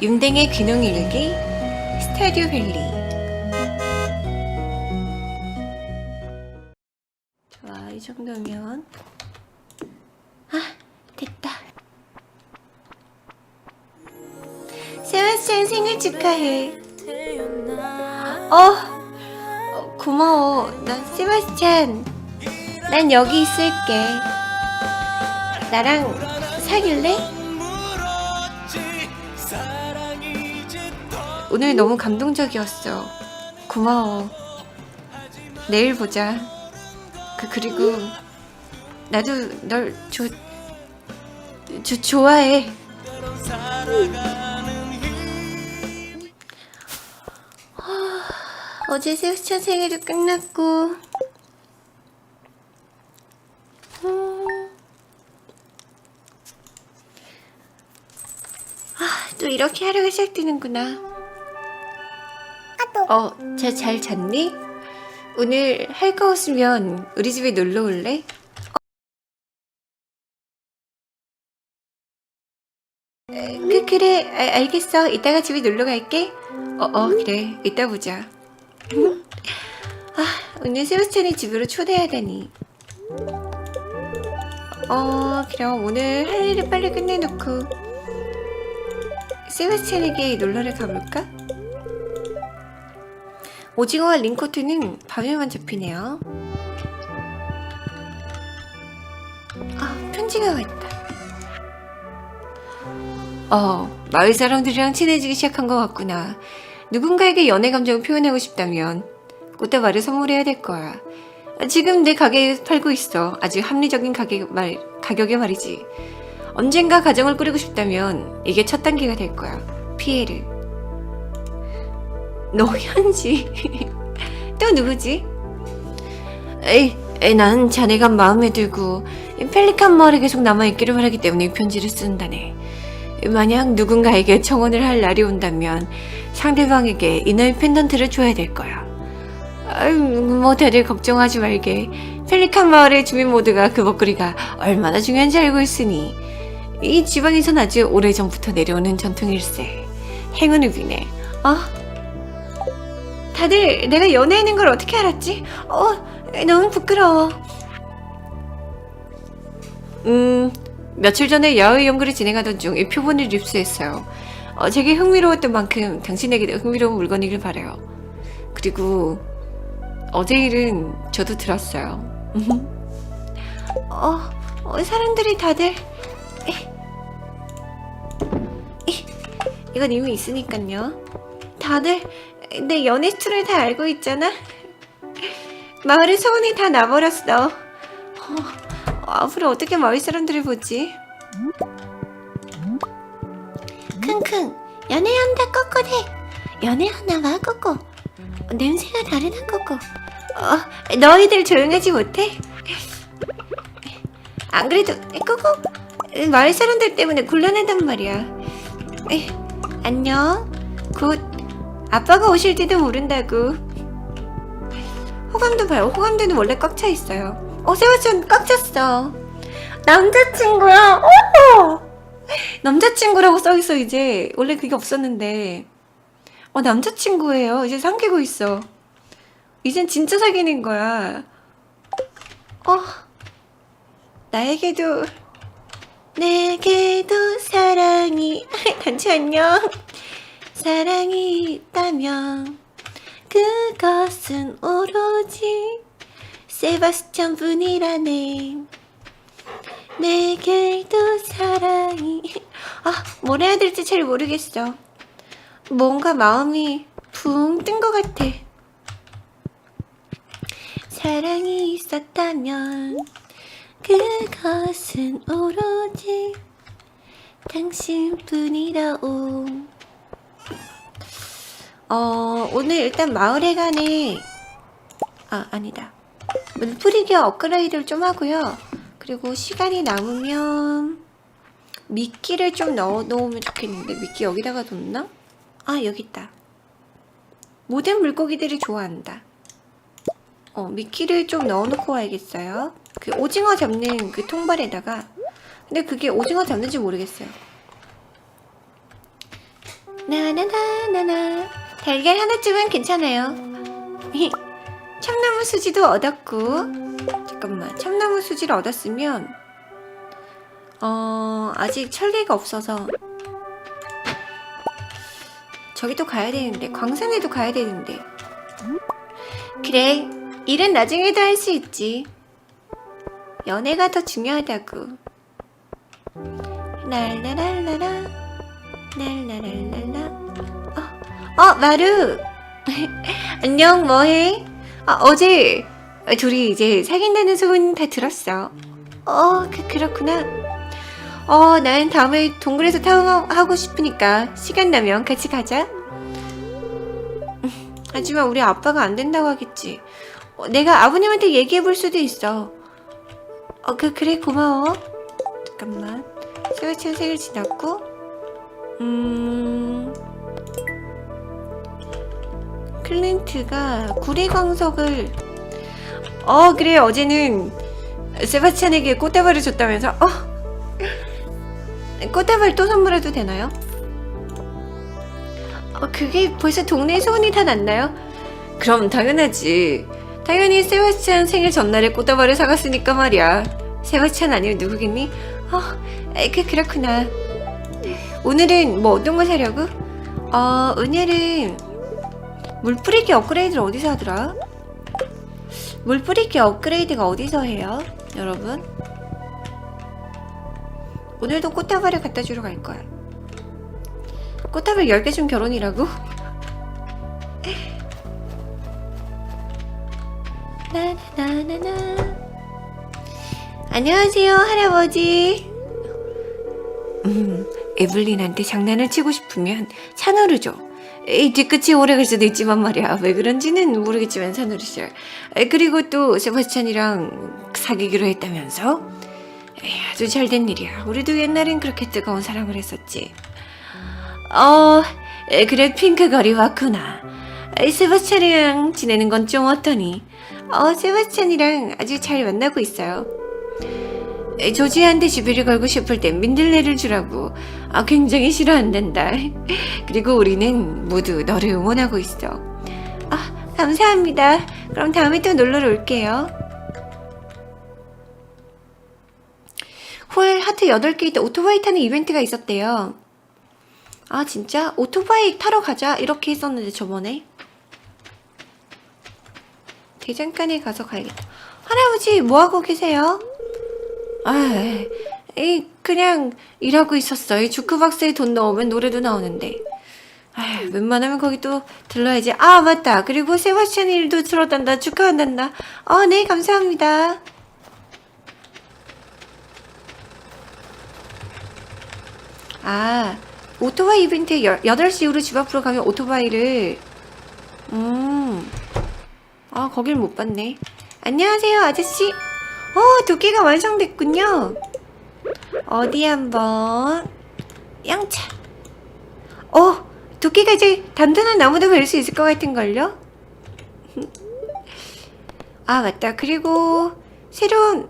윤댕의 귀농 일기 스타듀 밸리. 좋아 이 정도면. 아 됐다. 세바스찬 생일 축하해. 어, 어 고마워. 난 세바스찬. 난 여기 있을게. 나랑 사귈래? 오늘 너무 감동적이었어. 고마워. 내일 보자. 그 그리고 나도 널 조, 조 좋아해. 하, 어제 세우찬 생일도 끝났고. 음. 아, 또 이렇게 하루가 시작되는구나. 어, 쟤 잘 잤니? 오늘 할 거 없으면 우리 집에 놀러 올래? 어. 에, 그, 그래, 아, 알겠어. 이따가 집에 놀러 갈게. 어, 어, 그래. 이따 보자. 아, 오늘 세바스찬이 집으로 초대하다니. 어, 그럼 오늘 할 일을 빨리 끝내놓고 세바스찬에게 놀러를 가볼까? 오징어와 링코트는 밤에만 잡히네요. 아, 편지가 왔다. 어, 마을 사람들이랑 친해지기 시작한 것 같구나. 누군가에게 연애 감정을 표현하고 싶다면 꽃다발을 선물해야 될 거야. 지금 내 가게에 팔고 있어. 아주 합리적인 가격 말, 가격에 말이지. 언젠가 가정을 꾸리고 싶다면 이게 첫 단계가 될 거야. 피해를. 노현지. 또 누구지? 에이, 에이 난 자네가 마음에 들고 이 펠리칸 마을에 계속 남아있기를 바라기 때문에 이 편지를 쓴다네. 만약 누군가에게 청혼을 할 날이 온다면 상대방에게 이너의 펜던트를 줘야 될 거야. 아유 뭐 다들 걱정하지 말게. 펠리칸 마을의 주민 모두가 그 먹거리가 얼마나 중요한지 알고 있으니. 이 지방에선 아주 오래전부터 내려오는 전통일세. 행운을 비네 아 다들 내가 연애하는 걸 어떻게 알았지? 어, 너무 부끄러워. 음, 며칠 전에 야외 연구를 진행하던 중 이 표본을 입수했어요. 어, 제게 흥미로웠던 만큼 당신에게도 흥미로운 물건이길 바래요. 그리고 어제 일은 저도 들었어요. 어, 어, 사람들이 다들 에, 이, 이건 이미 있으니까요. 다들 내 연애 스토리를 다 알고 있잖아. 마을의 소문이 다 나버렸어. 어, 앞으로 어떻게 마을 사람들을 보지? 킁킁 연애한다 꼬꼬대 연애하나 봐 꼬꼬 냄새가 다르다 꼬꼬 어, 너희들 조용하지 못해? 안 그래도 꼬꼬 마을 사람들 때문에 곤란하단 말이야 에, 안녕 곧 아빠가 오실지도 모른다고. 호감도 봐요. 호감도는 원래 꽉 차 있어요. 어, 세바스찬 꽉 찼어. 남자친구야. 어! 남자친구라고 써 있어 이제. 원래 그게 없었는데. 어, 남자친구예요. 이제 사귀고 있어. 이젠 진짜 사귀는 거야. 어. 나에게도 내게도 사랑이 단체 안녕. 사랑이 있다면 그것은 오로지 세바스찬 분이라네. 내게도 사랑이. 아 뭘 해야 될지 잘 모르겠어. 뭔가 마음이 붕 뜬 것 같아. 사랑이 있었다면 그것은 오로지 당신뿐이라오 어, 오늘 일단 마을에 가네. 아, 아니다. 물풀이기와 업그레이드를 좀 하고요. 그리고 시간이 남으면 미끼를 좀 넣어 놓으면 좋겠는데 미끼 여기다가 뒀나? 아, 여기 있다. 모든 물고기들이 좋아한다. 어, 미끼를 좀 넣어놓고 와야겠어요. 그 오징어 잡는 그 통발에다가 근데 그게 오징어 잡는지 모르겠어요. 나나나나나 달걀 하나쯤은 괜찮아요. 참나무 수지도 얻었고 잠깐만 참나무 수지를 얻었으면 어 아직 천리가 없어서 저기도 가야 되는데 광산에도 가야 되는데. 그래 일은 나중에도 할 수 있지. 연애가 더 중요하다고. 랄라랄라라 랄라랄랄라. 어, 어 마루. 안녕 뭐해? 아, 어제 둘이 이제 사귄다는 소문 다 들었어. 어 그, 그렇구나. 어 난 다음에 동굴에서 타워하고 싶으니까 시간 나면 같이 가자. 음, 하지만 우리 아빠가 안 된다고 하겠지. 어, 내가 아버님한테 얘기해 볼 수도 있어. 어 그 그래 고마워. 잠깐만. 세월천 생일 지났고. 음 클린트가 구리광석을 어 그래 어제는 세바스찬에게 꽃다발을 줬다면서 어 꽃다발 또 선물해도 되나요? 어 그게 벌써 동네에 소문이 다 났나요? 그럼 당연하지 당연히 세바스찬 생일 전날에 꽃다발을 사갔으니까 말이야 세바스찬 아니면 누구겠니? 어 에, 그 그렇구나 오늘은 뭐 어떤 걸 사려고? 어 오늘은 물 뿌리기 업그레이드를 어디서 하더라? 물 뿌리기 업그레이드가 어디서 해요? 여러분? 오늘도 꽃다발을 갖다 주러 갈 거야. 꽃다발 10개 좀 결혼이라고? 나나나나나. 안녕하세요, 할아버지. 음, 에블린한테 장난을 치고 싶으면 산후르죠. 이 뒤끝이 오래 갈 수도 있지만 말이야. 왜 그런지는 모르겠지만. 에, 그리고 또 세바스찬이랑 사귀기로 했다면서? 에이, 아주 잘 된 일이야. 우리도 옛날엔 그렇게 뜨거운 사랑을 했었지. 어, 에, 그래 핑크 거리 왔구나. 세바스찬이랑 지내는 건 좀 어떠니? 어, 세바스찬이랑 아주 잘 만나고 있어요. 에, 조지한테 시비를 걸고 싶을 땐 민들레를 주라고. 아, 굉장히 싫어한단다. 그리고 우리는 모두 너를 응원하고 있어. 아, 감사합니다. 그럼 다음에 또 놀러 올게요. 홀 하트 8개 있다 오토바이 타는 이벤트가 있었대요. 아, 진짜? 오토바이 타러 가자. 이렇게 했었는데, 저번에. 대장간에 가서 가야겠다. 할아버지, 뭐하고 계세요? 아, 이 그냥 일하고 있었어. 이 주크박스에 돈 넣으면 노래도 나오는데. 아, 웬만하면 거기 또 들러야지. 아, 맞다. 그리고 세바스찬 일도 들었단다. 축하한단다. 어, 네, 감사합니다. 아, 오토바이 이벤트 8시 이후로 집 앞으로 가면 오토바이를 음. 아, 거길 못 봤네. 안녕하세요, 아저씨. 어, 도끼가 완성됐군요. 어디 한번 양차. 어, 도끼가 이제 단단한 나무도 벨수 있을 것 같은걸요? 아, 맞다. 그리고 새로운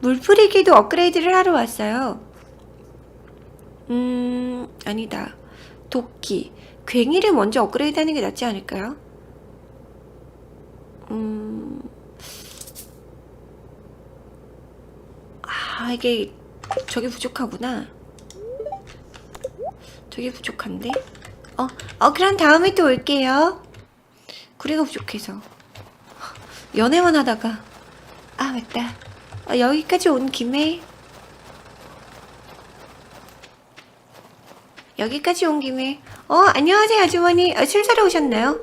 물뿌리기도 업그레이드를 하러 왔어요. 음, 아니다. 도끼. 괭이를 먼저 업그레이드 하는 게 낫지 않을까요? 음, 아, 이게 저게 부족하구나. 저게 부족한데? 어, 어, 그럼 다음에 또 올게요. 구리가 부족해서. 연애만 하다가. 아, 맞다. 어, 여기까지 온 김에. 여기까지 온 김에. 어, 안녕하세요, 아주머니. 어, 술 사러 오셨나요?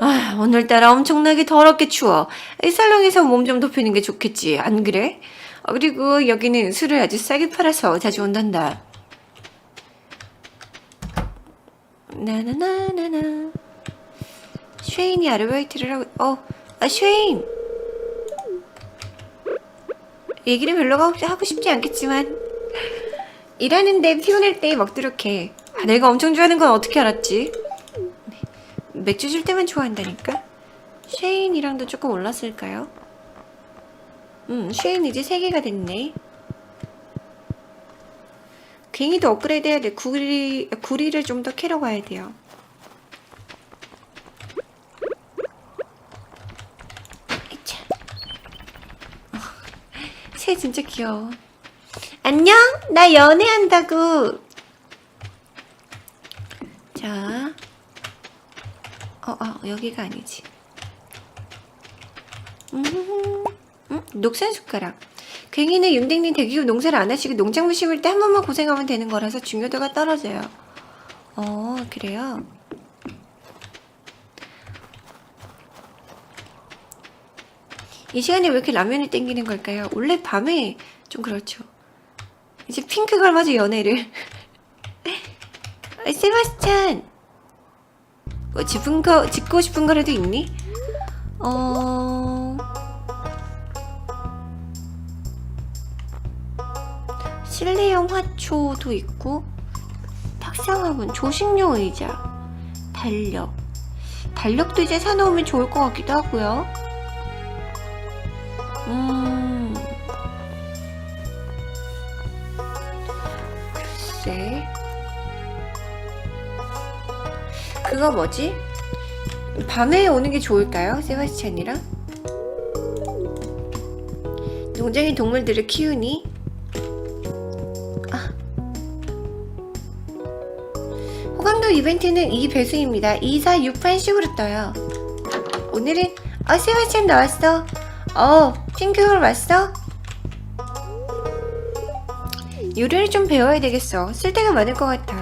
아, 오늘따라 엄청나게 더럽게 추워. 이 살롱에서 몸 좀 덮이는 게 좋겠지. 안 그래? 어, 그리고 여기는 술을 아주 싸게 팔아서 자주 온단다. 나나나나나. 쉐인이 아르바이트를 하고, 어, 아, 쉐인! 얘기를 별로 하고 싶지 않겠지만, 일하는데 피곤할 때 먹도록 해. 아, 내가 엄청 좋아하는 건 어떻게 알았지? 맥주 줄 때만 좋아한다니까? 쉐인이랑도 조금 올랐을까요? 음, 쉐인 이제 3개가 됐네. 괭이도 업그레이드 해야 돼. 구리, 구리를 좀 더 캐러 가야 돼요. 새 진짜 귀여워. 안녕? 나 연애한다고. 자. 어, 어, 여기가 아니지. 음, 음, 녹슨 숟가락. 괭이는 윤댕님 대기후 농사를 안 하시고 농작물 심을 때 한 번만 고생하면 되는 거라서 중요도가 떨어져요. 어, 그래요? 이 시간에 왜 이렇게 라면이 땡기는 걸까요? 원래 밤에 좀 그렇죠. 이제 핑크 걸맞아 연애를. 아, 세바스찬! 뭐 짚은 거, 짚고 싶은 거라도 있니? 어... 실내용 화초도 있고 탁상화분, 조식용 의자, 달력. 달력도 이제 사놓으면 좋을 것 같기도 하고요. 음... 글쎄... 그거 뭐지? 밤에 오는 게 좋을까요? 세바스찬이랑? 농장의 동물들을 키우니? 호강도 이벤트는 이 배수입니다. 2468식으로 떠요. 오늘은 어 세바스찬 나왔어. 어 핑크홀 왔어? 요리를 좀 배워야 되겠어. 쓸데가 많을 것 같아.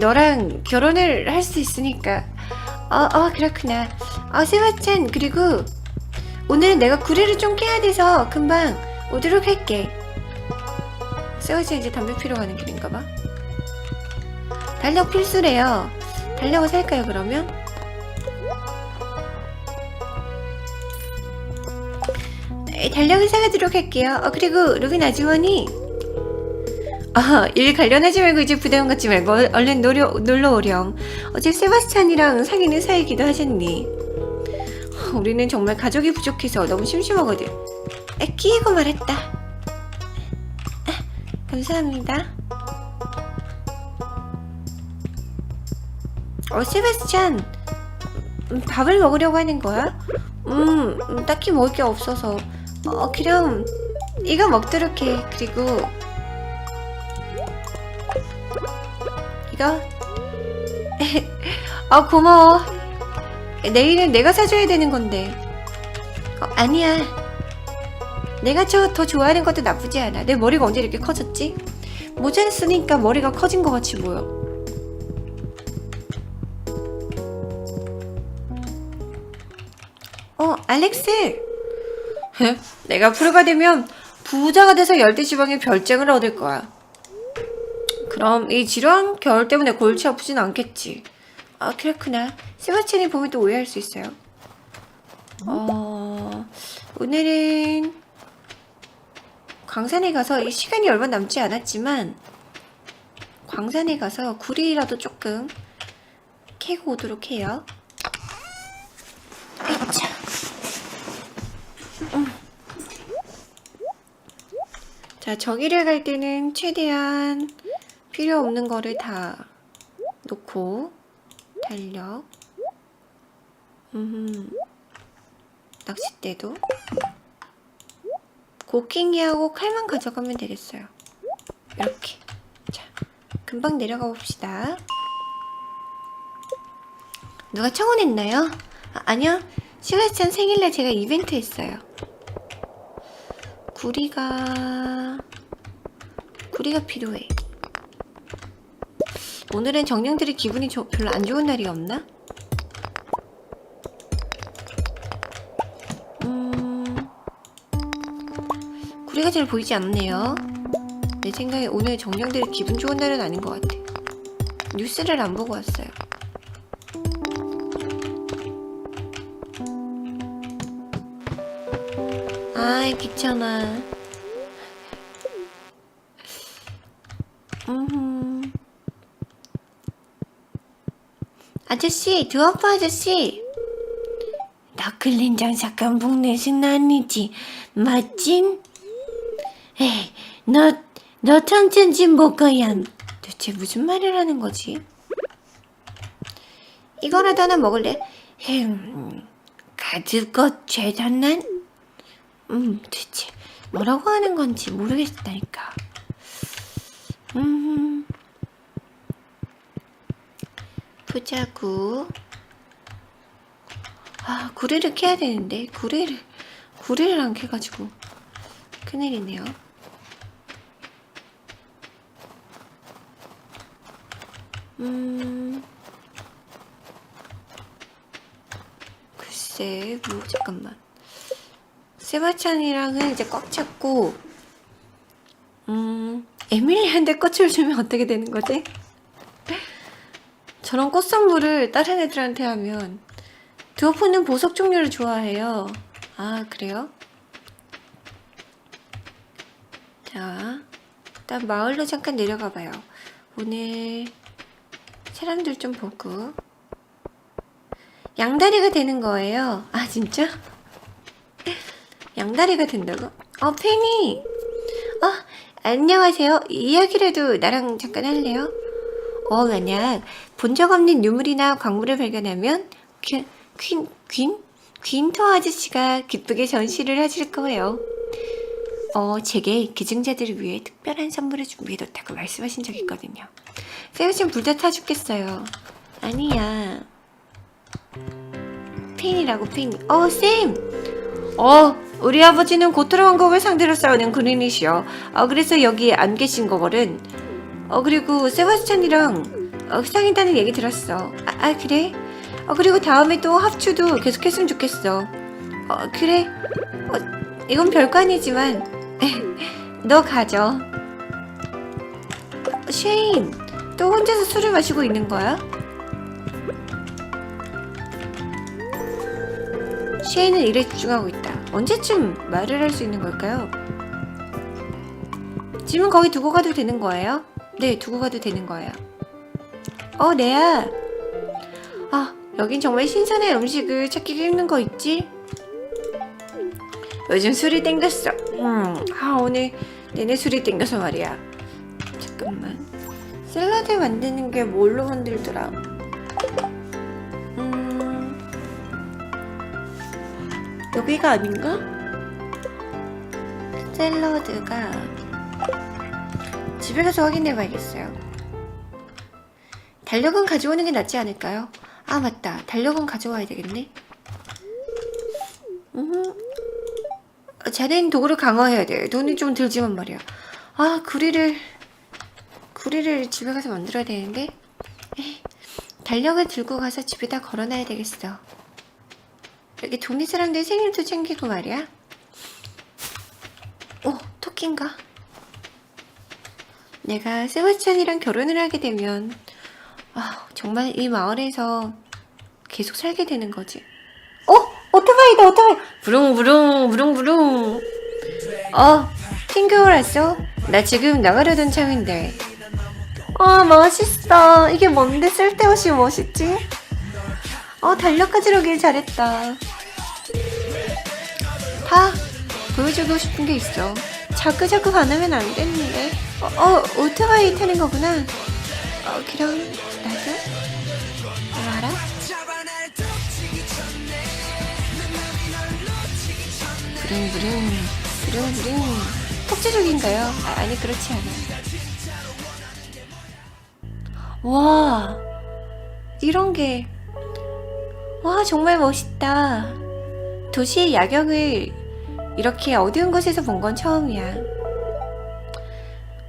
너랑 결혼을 할 수 있으니까. 어, 어, 그렇구나. 어, 세바찬, 그리고 오늘은 내가 구리를 좀 깨야 돼서 금방 오도록 할게. 세바찬 이제 담배 피러 가는 길인가 봐. 달력 필수래요. 달력을 살까요, 그러면? 에, 달력을 사가도록 할게요. 어, 그리고 루빈 아주머니. 아, 일 관련하지 말고 이제 부담 갖지 말고 얼른 놀러, 놀러 오렴. 어제 세바스찬이랑 사귀는 사이기도 하셨니? 아, 우리는 정말 가족이 부족해서 너무 심심하거든. 에, 끼고 말했다. 아, 감사합니다. 어, 세바스찬. 음, 밥을 먹으려고 하는 거야? 음, 음, 딱히 먹을 게 없어서. 어, 그럼 이거 먹도록 해. 그리고 이거? 아 고마워. 내일은 내가 사줘야 되는 건데. 어, 아니야. 내가 저 더 좋아하는 것도 나쁘지 않아. 내 머리가 언제 이렇게 커졌지? 모자를 쓰니까 머리가 커진 것 같이 보여. 알렉스. 내가 프로가 되면 부자가 돼서 열대 지방의 별장을 얻을 거야. 그럼 이 지루한 겨울 때문에 골치 아프진 않겠지. 아 그렇구나. 세바스찬이 보면 또 오해할 수 있어요. 어 오늘은 광산에 가서 이 시간이 얼마 남지 않았지만 광산에 가서 구리라도 조금 캐고 오도록 해요. 에이차. 음. 자 저기를 갈 때는 최대한 필요 없는 거를 다 놓고 달력 음 낚싯대도. 고킹이하고 칼만 가져가면 되겠어요. 이렇게. 자 금방 내려가 봅시다. 누가 청혼했나요? 아, 아니요. 시가찬 생일날 제가 이벤트 했어요 구리가 구리가 필요해 오늘은 정령들이 기분이 조- 별로 안 좋은 날이 없나? 음... 구리가 잘 보이지 않네요. 내 생각에 오늘 정령들이 기분 좋은 날은 아닌 것 같아. 뉴스를 안 보고 왔어요. 아이 귀찮아. 음. 아저씨, 두아빠 아저씨. 너클린장 잠깐 북내신 아니지, 맞진? 에이, 너, 너 천천히 먹어야. 대체 무슨 말을 하는 거지? 이거라도 하나 먹을래? 흠, 가질 것 죄졌난? 음, 대체 뭐라고 하는 건지 모르겠다니까. 음, 보자고. 아, 구리를 캐야 되는데 구리를 구리를 안 캐가지고 큰일이네요. 음. 글쎄, 뭐, 잠깐만. 세바찬이랑은 이제 꽉 찼고, 음, 에밀리한테 꽃을 주면 어떻게 되는 거지? 저런 꽃 선물을 다른 애들한테 하면, 드워프는 보석 종류를 좋아해요. 아, 그래요? 자, 일단 마을로 잠깐 내려가 봐요. 오늘 사람들 좀 보고. 양다리가 되는 거예요. 아, 진짜? 양다리가 된다고? 어, 팬이! 어, 안녕하세요. 이야기라도 나랑 잠깐 할래요? 어, 만약 본 적 없는 유물이나 광물을 발견하면 퀸, 퀸, 퀸? 퀸터 아저씨가 기쁘게 전시를 하실 거예요. 어, 제게 기증자들을 위해 특별한 선물을 준비해뒀다고 말씀하신 적이 있거든요. 쌤 지금 불다 타 죽겠어요. 아니야. 팬이라고 팬. 어, 쌤! 어, 우리 아버지는 고토로 왕국을 상대로 싸우는 군인이시여. 어, 그래서 여기 안 계신 거거든. 어, 그리고 세바스찬이랑 어, 상인다는 얘기 들었어. 아, 아, 그래? 어, 그리고 다음에 또 합주도 계속했으면 좋겠어. 어, 그래. 어, 이건 별거 아니지만, 너 가져. 어, 쉐인, 또 혼자서 술을 마시고 있는 거야? 쉐인은 일에 집중하고 있다. 언제쯤 말을 할 수 있는 걸까요? 짐은 거기 두고 가도 되는 거예요? 네, 두고 가도 되는 거예요. 어, 네야. 아, 여긴 정말 신선한 음식을 찾기 힘든 거 있지? 요즘 술이 땡겼어. 음, 아, 오늘 내내 술이 땡겨서 말이야. 잠깐만. 샐러드 만드는 게 뭘로 만들더라? 여기가 아닌가? 샐러드가 집에 가서 확인해 봐야겠어요. 달력은 가져오는 게 낫지 않을까요? 아 맞다 달력은 가져와야 되겠네. 음, 자네는 도구를 강화해야 돼. 돈이 좀 들지만 말이야. 아 구리를 구리를 집에 가서 만들어야 되는데 달력을 들고 가서 집에다 걸어놔야 되겠어. 여기 동네 사람들 생일도 챙기고 말이야. 어, 토끼인가? 내가 세바스찬이랑 결혼을 하게 되면 아, 정말 이 마을에서 계속 살게 되는 거지. 어, 오토바이다, 오토바이. 부릉부릉, 부릉부릉. 어, 핑크 왔어? 나 지금 나가려던 참인데. 아, 멋있어. 이게 뭔데 쓸데없이 멋있지? 어, 달력까지 오길 잘했다. 다 보여주고 싶은 게 있어. 자꾸자꾸 반하면 안 되는데. 어, 어, 오토바이 타는 거구나. 어, 그럼 나도 알아? 부릉부릉, 부릉부릉. 폭주족인가요? 아, 아니, 그렇지 않아요. 와, 이런 게, 와, 정말 멋있다. 도시의 야경을 이렇게 어두운 곳에서 본 건 처음이야.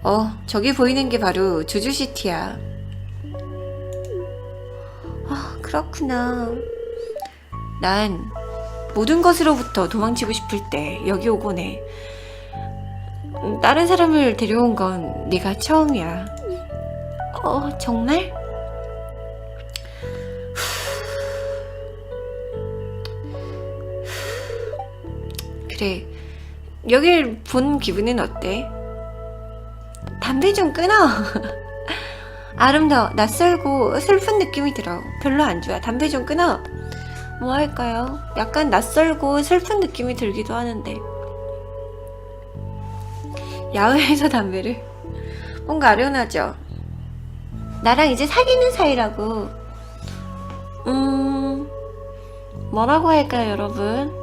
어, 저기 보이는 게 바로 주주시티야. 아, 그렇구나. 난 모든 것으로부터 도망치고 싶을 때 여기 오곤 해. 음, 다른 사람을 데려온 건 네가 처음이야. 어, 정말? 그래. 여길 본 기분은 어때? 담배 좀 끊어. 아름다워. 낯설고 슬픈 느낌이 들어. 별로 안 좋아. 담배 좀 끊어. 뭐 할까요? 약간 낯설고 슬픈 느낌이 들기도 하는데. 야외에서 담배를. 뭔가 아련하죠? 나랑 이제 사귀는 사이라고. 음, 뭐라고 할까요, 여러분?